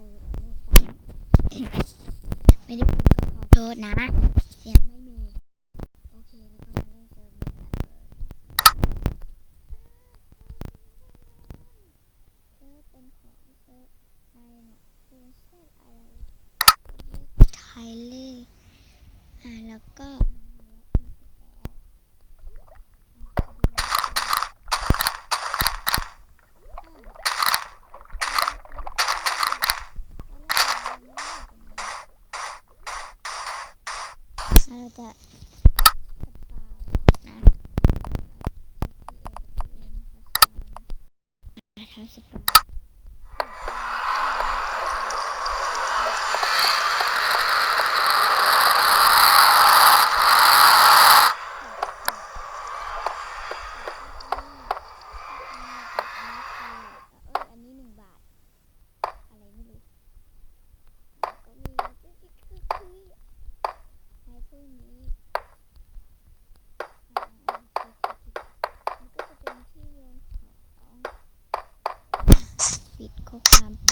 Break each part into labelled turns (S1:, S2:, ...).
S1: เซิร์ฟนี่ไม่ได้พูดก็ขอโทษนะ เสียงไม่มี โอเค แล้วก็มาเล่นเซิร์ฟนี้กันเลยเซิร์ฟเป็นของเซิร์ฟอะไรเนี่ยคือเซิร์ฟอะไรไทยเลยอ่าแล้วก็ เราจะทำสปาอันนี้หนึ่งบาท อะไรไม่รู้ ก็มีคือคือคือ ในพวกนี้ปิดข้อความไป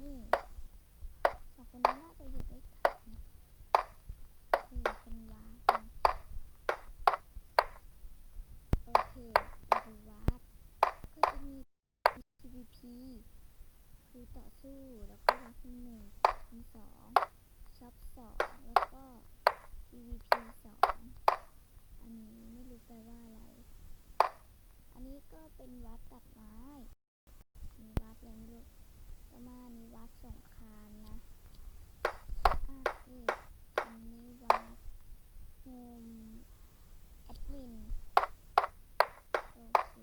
S1: นี่สองคนนี้น่าจะอยู่ด้วยกันคือเป็นวาร์ปนะโอเคมาดูวาร์ปก็จะมี PVP คือต่อสู้แล้วก็วาร์ปที่หนึ่งที่สองช็อปสองแล้วก็ PVP สองอันนี้ไม่รู้แปลว่าอะไร อันนี้ก็เป็นวัดตัดไม้มีวัดอะไรไม่รู้ประมาณนี้วัดสงครามนะอะนี่อันนี้วัดโฮมแอดมินโอเค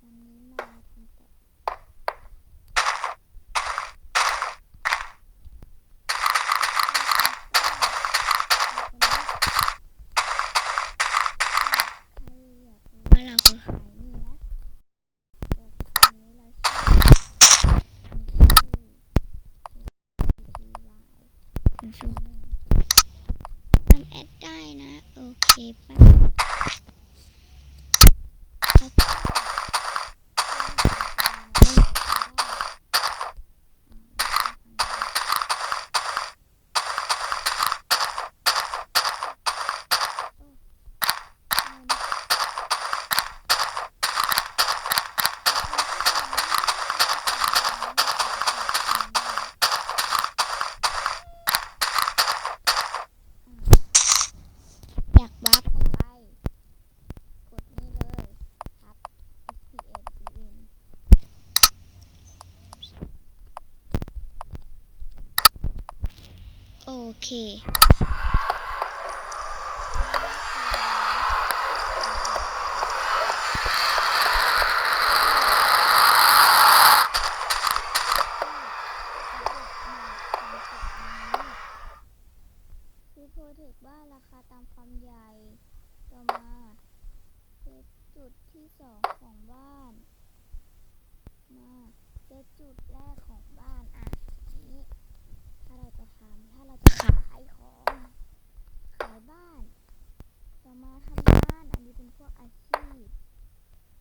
S1: วันนี้มาทำแต่ว่าเราคือใครนี่นะเดี๋ยวอันนี้เราชื่ออันนี้ชื่อ TY ศูนย์หนึ่ง ทำแอดได้นะ โอเคป่ะแล้วก็ อยากวาร์ปเข้าไป กดนี่เลยครับ S P A P N โอ เค คือโปรเทคว่าราคาตามความใหญ่ ต่อมาเซตจุดที่สองของบ้าน มาเซตจุดแรกของบ้านอะนี้ ถ้าเราจะทำ ถ้าเราจะขายของ ขายบ้านต่อมาทำบ้าน อันนี้เป็นพวกอาชีพ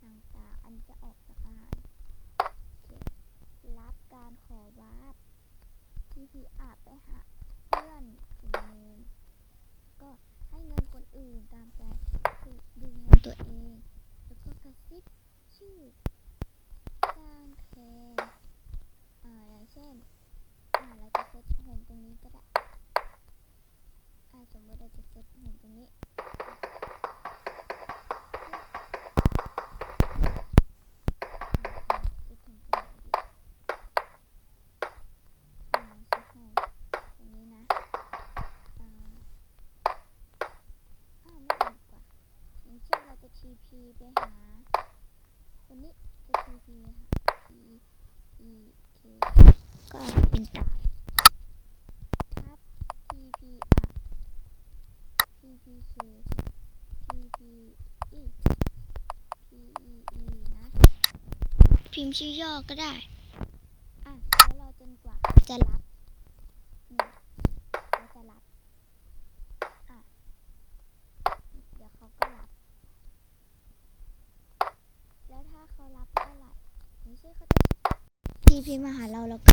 S1: ต่างๆ อันจะออกจากอาหารโอเครับการขอวาร์ปที่พี่อาจไปหาเพื่อนกลุ่มหนึงก็ให้เงินคนอื่นตามใจคือดึงเงินตัวเอง แล้วก็กระซิบชื่อการแคนอ่าอย่างเช่น เราจะเซตหุ่นตรงนี้ก็ได้สมมติเราจะเซตหุ่นตรงนี้ตรงนี้นะอา่าไปหาตรงนี้จะทีพีค่ะทีอี ก็เป็นตาทับเอพีอี PPE PEE นะ
S2: พิมพ์ชื่อย่อก็ได้
S1: อะ แล้วรอจนกว่าจะรับ
S2: พีพีมาหาเราแล้วก็